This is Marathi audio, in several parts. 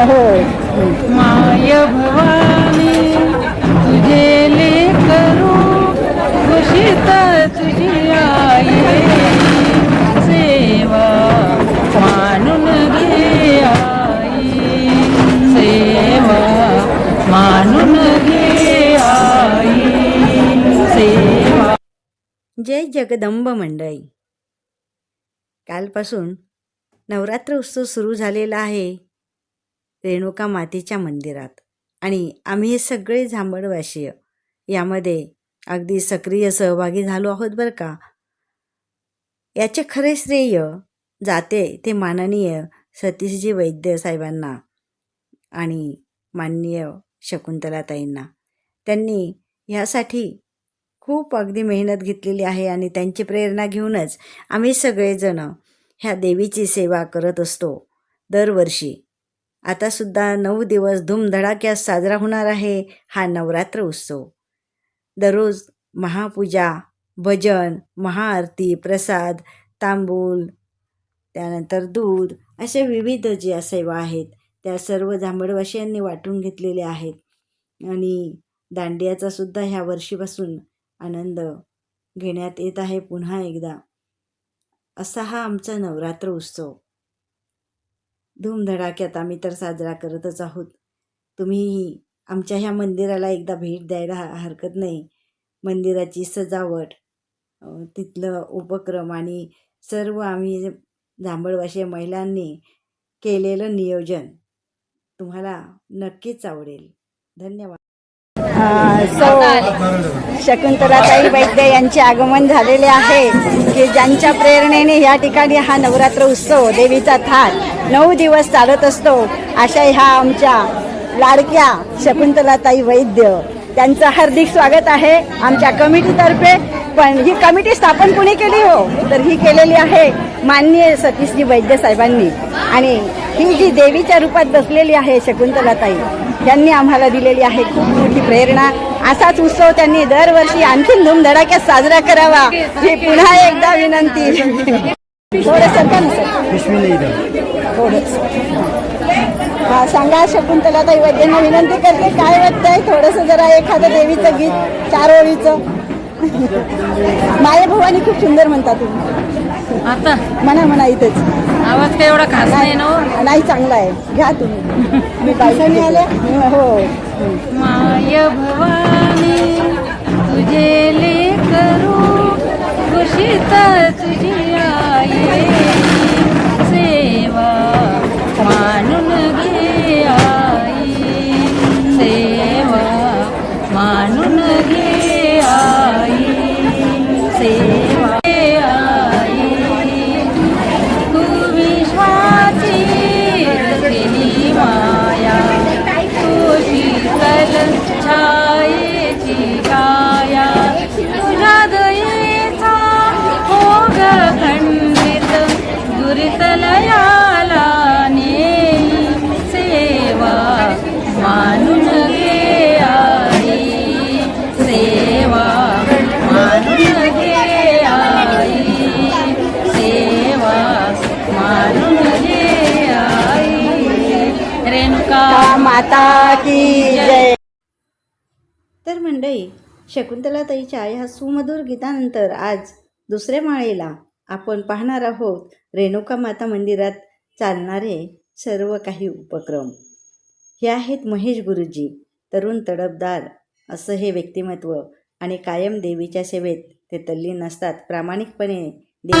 हो माय भवानी तुझे ले करू घोषित तुझी आई सेवा मानून घे आई. सेवा मानून घे आई. सेवा जय जगदंब मंडळी. कालपासून नवरात्र उत्सव सुरू झालेला आहे. रेणुका मातेच्या मंदिरात. आणि आम्ही हे सगळे झांबडवासीय. यामध्ये अगदी सक्रिय सहभागी झालो आहोत बरं का? याचे खरे श्रेय जाते ते माननीय सतीशजी वैद्य साहेबांना आणि माननीय शकुंतलाताईंना. त्यांनी ह्यासाठी खूप अगदी मेहनत घेतलेली आहे आणि त्यांची प्रेरणा घेऊनच आम्ही सगळेजण ह्या देवीची सेवा करत असतो दरवर्षी. आतासुद्धा नऊ दिवस धूमधडाक्यात साजरा होणार आहे हा नवरात्र उत्सव. दररोज महापूजा भजन महाआरती प्रसाद तांबूल त्यानंतर दूध अशा विविध ज्या सेवा आहेत त्या सर्व जांभळवासियांनी वाटून घेतलेल्या आहेत. आणि दांडियाचा सुद्धा ह्या वर्षीपासून आनंद घेण्यात येत आहे पुन्हा एकदा. असा हा आमचा नवरात्र उत्सव. धूमधडाक्यात आम्ही तर साजरा करतच आहोत. तुम्ही आमच्या ह्या मंदिराला एकदा भेट द्यायला हरकत नाही. मंदिराची सजावट तिथलं उपक्रम आणि सर्व आम्ही जांभळवाशी महिलांनी केलेलं नियोजन तुम्हाला नक्कीच आवडेल. धन्यवाद. सो शकुंतलाताई वैद्य यांचे आगमन झालेले आहे की ज्यांच्या प्रेरणेने या ठिकाणी हा नवरात्र उत्सव देवीचा थाट नऊ दिवस चालत असतो अशा ह्या आमच्या लाडक्या शकुंतलाताई वैद्य. त्यांचं हार्दिक स्वागत आहे आमच्या कमिटीतर्फे पण ही कमिटी स्थापन कुणी केली हो? तर ही केलेली आहे माननीय सतीशजी वैद्य साहेबांनी. आणि ही जी देवीच्या रूपात बसलेली आहे शकुंतलाताई त्यांनी आम्हाला दिलेली आहे खूप मोठी प्रेरणा. असाच उत्सव त्यांनी दरवर्षी आणखीन धूमधडाक्यात साजरा करावा ही पुन्हा एकदा विनंती. थोडंसं सरका ना सर. हा सांगा शकुंतलाताई वैद्यांना विनंती करते. काय वाटतंय? थोडंसं जरा एखादं देवीचं गीत चार ओळीचं माया भवानी खूप सुंदर म्हणता तुम्ही. आता? म्हणा म्हणा इथेच. आवाज काही एवढा खास नाही ना हो. नाही चांगला आहे. घ्या तुम्ही. मी पैशाने आले हो. माय भवानी तुझे लेकरू घोषित तुझी आई माता की जय. तर मंडळी शकुंतलाताईच्या ह्या सुमधुर गीतानंतर आज दुसऱ्या माळेला आपण पाहणार आहोत. रेणुका माता मंदिरात चालणारे सर्व काही उपक्रम. हे आहेत महेश गुरुजी तरुण तडफदार असं हे व्यक्तिमत्व आणि कायम देवीच्या सेवेत ते तल्लीन असतात प्रामाणिकपणे देवी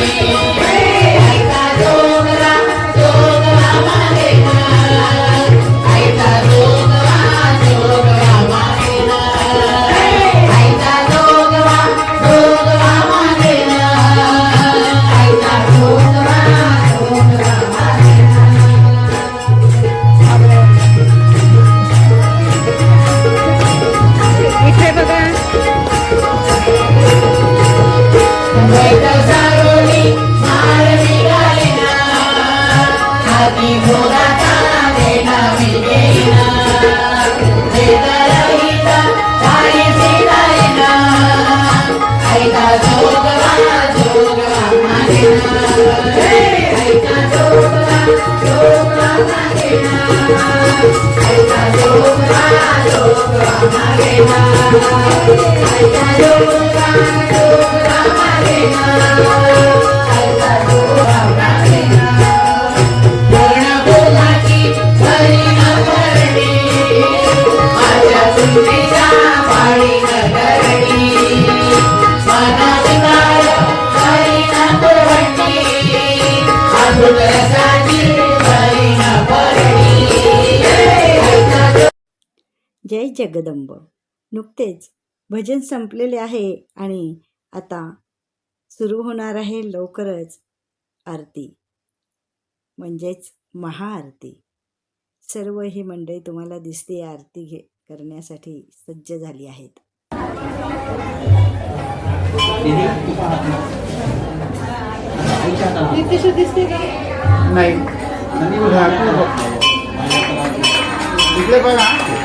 Música मागे ना जगदंब. नुकतेच भजन संपलेले आहे आणि आता सुरू होणार आहे लवकरच आरती. म्हणजेच महाआरती. सर्व ही मंडळी तुम्हाला दिसते आरती घे करण्यासाठी सज्ज झाली आहेत. नाही. बघा,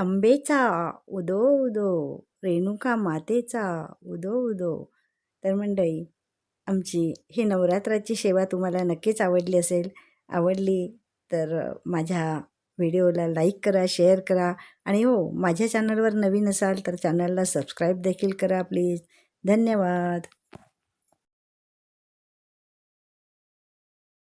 अंबेचा उदो उदो रेणुका मातेचा उदो उदो. तर मंडळी आमची ही नवरात्राची सेवा तुम्हाला नक्कीच आवडली असेल. आवडली तर माझ्या व्हिडिओला लाईक करा शेअर करा. आणि हो माझ्या चॅनलवर नवीन असाल तर चॅनलला सबस्क्राईब देखील करा प्लीज. धन्यवाद.